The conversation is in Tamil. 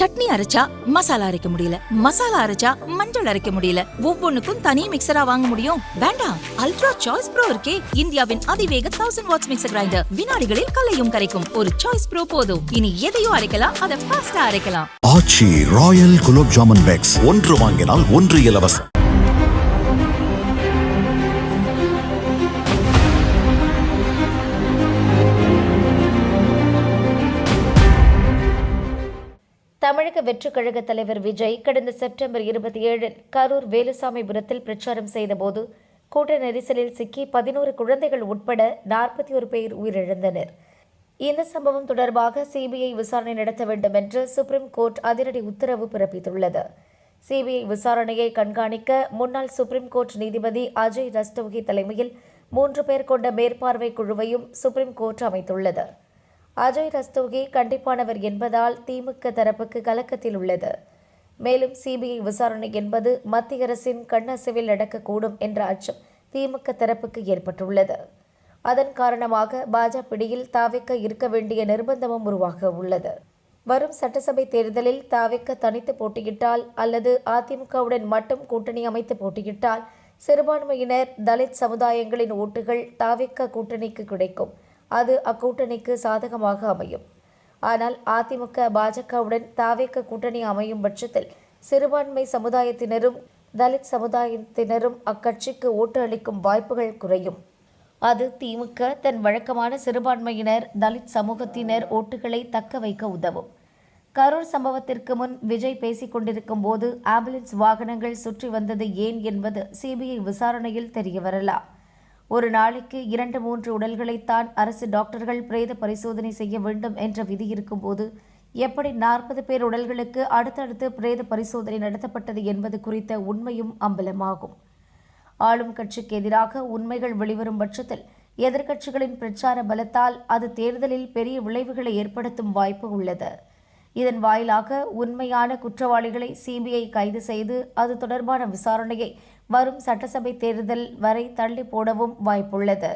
சட்னி அரைச்சா மசாலா அரைக்க முடியல. மசாலா அரைச்சா மஞ்சள் அரைக்க முடியல. ஒவ்வொன்னுக்கும் தனி மிக்சரா வாங்க முடியும். வேண்டாம். அல்ட்ரா சாய்ஸ் ப்ரோ இருக்கே. இந்தியாவின் அதிவேக தௌசண்ட் வாட்ஸ் மிக்சர் கிரைண்டர் வினாடிகளில் கலையும் கரைக்கும். ஒரு சாய்ஸ் ப்ரோ போதும். இனி எதையும் அரைக்கலாம். அதை ஃபாஸ்டா அரைக்கலாம். Aachi royal gulab jamun packs. ஒன்று வாங்கினால் ஒன்று இலவசம். தமிழக வெற்றுக் கழக தலைவர் விஜய் கடந்த செப்டம்பர் இருபத்தி ஏழில் கரூர் வேலுசாமிபுரத்தில் பிரச்சாரம் செய்தபோது கூட்ட நெரிசலில் சிக்கி பதினோரு குழந்தைகள் உட்பட நாற்பத்தி ஒரு பேர் உயிரிழந்தனர். இந்த சம்பவம் தொடர்பாக சிபிஐ விசாரணை நடத்த வேண்டும் என்று சுப்ரீம் கோர்ட் அதிரடி உத்தரவு பிறப்பித்துள்ளது. சிபிஐ விசாரணையை கண்காணிக்க முன்னாள் சுப்ரீம் கோர்ட் நீதிபதி அஜய் ரஸ்தோகி தலைமையில் மூன்று பேர் கொண்ட மேற்பார்வை குழுவையும் சுப்ரீம் கோர்ட் அமைத்துள்ளது. அஜய் ரஸ்தோகி கண்டிப்பானவர் என்பதால் திமுக தரப்புக்கு கலக்கத்தில் உள்ளது. மேலும் சிபிஐ விசாரணை என்பது மத்திய அரசின் கண்ணசைவில் நடக்கக்கூடும் என்ற அச்சம் திமுக தரப்புக்கு ஏற்பட்டுள்ளது. அதன் காரணமாக பாஜக பிடியில் தாவிக்க இருக்க வேண்டிய நிர்பந்தமும் உருவாக உள்ளது. வரும் சட்டசபை தேர்தலில் தாவிக்க தனித்து போட்டியிட்டால் அல்லது அதிமுகவுடன் மட்டும் கூட்டணி அமைத்து போட்டியிட்டால் சிறுபான்மையினர் தலித் சமுதாயங்களின் ஓட்டுகள் தாவிக்க கூட்டணிக்கு கிடைக்கும். அது அக்கூட்டணிக்கு சாதகமாக அமையும். ஆனால் அதிமுக பாஜகவுடன் தாவேக்க கூட்டணி அமையும் பட்சத்தில் சிறுபான்மை சமுதாயத்தினரும் தலித் சமுதாயத்தினரும் அக்கட்சிக்கு ஓட்டு அளிக்கும் வாய்ப்புகள் குறையும். அது திமுக தன் வழக்கமான சிறுபான்மையினர் தலித் சமூகத்தினர் ஓட்டுகளை தக்க வைக்க உதவும். கரூர் சம்பவத்திற்கு முன் விஜய் பேசிக் கொண்டிருக்கும் போது ஆம்புலன்ஸ் வாகனங்கள் சுற்றி வந்தது ஏன் என்பது சிபிஐ விசாரணையில் தெரியவரலாம். ஒரு நாளைக்கு இரண்டு மூன்று உடல்களைத்தான் அரசு டாக்டர்கள் பிரேத பரிசோதனை செய்ய வேண்டும் என்ற விதி இருக்கும்போது எப்படி நாற்பது பேர் உடல்களுக்கு அடுத்தடுத்து பிரேத பரிசோதனை நடத்தப்பட்டது என்பது குறித்த உண்மையும் அம்பலமாகும். ஆளும் கட்சிக்கு எதிராக உண்மைகள் வெளிவரும் பட்சத்தில் எதிர்க்கட்சிகளின் பிரச்சார பலத்தால் அது தேர்தலில் பெரிய விளைவுகளை ஏற்படுத்தும் வாய்ப்பு உள்ளது. இதன் வாயிலாக உண்மையான குற்றவாளிகளை சிபிஐ கைது செய்து அது தொடர்பான விசாரணையை வரும் சட்டசபை தேர்தல் வரை தள்ளி போடவும் வாய்ப்புள்ளது.